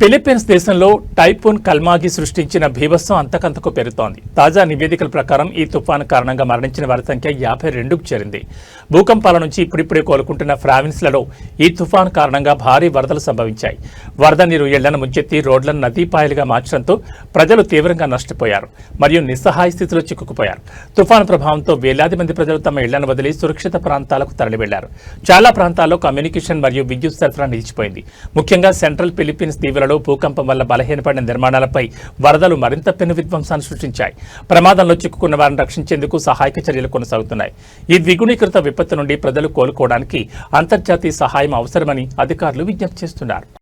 Philippines దేశంలో typhoon కల్మాగి సృష్టించిన భీభత్సం అంతకంతకు పెరుగుతోంది. తాజా నివేదికల ప్రకారం ఈ తుఫాను కారణంగా మరణించిన వారి సంఖ్య యాభై రెండుకు చేరింది. భూకంపాల నుంచి ఇప్పుడిప్పుడే కోలుకుంటున్న ప్రావిన్స్లలో ఈ తుఫాను కారణంగా భారీ వరదలు సంభవించాయి. వరద నీరు ఇళ్ళను ముంచెత్తి రోడ్లను నదీపాయలుగా మార్చడంతో ప్రజలు తీవ్రంగా నష్టపోయారు మరియు నిస్సహాయ స్థితిలో చిక్కుకుపోయారు. తుఫాను ప్రభావంతో వేలాది మంది ప్రజలు తమ ఇళ్ళను వదిలి సురక్షిత ప్రాంతాలకు తరలివెళ్ళారు. చాలా ప్రాంతాల్లో కమ్యూనికేషన్ మరియు విద్యుత్ సరఫరా నిలిచిపోయింది. ముఖ్యంగా సెంట్రల్ ఫిలిప్పీన్స్ దీవులలో భూకంపం వల్ల బలహీనపడిన నిర్మాణాలపై వరదలు మరింత పెను విధ్వంసాన్ని సృష్టించాయి. ప్రమాదంలో చిక్కుకున్న వారిని రక్షించేందుకు సహాయక చర్యలు కొనసాగుతున్నాయి. ఈ ద్విగుణీకృత విపత్తు నుండి ప్రజలు కోలుకోవడానికి అంతర్జాతీయ సహాయం అవసరమని అధికారులు విజ్ఞప్తి చేస్తున్నారు.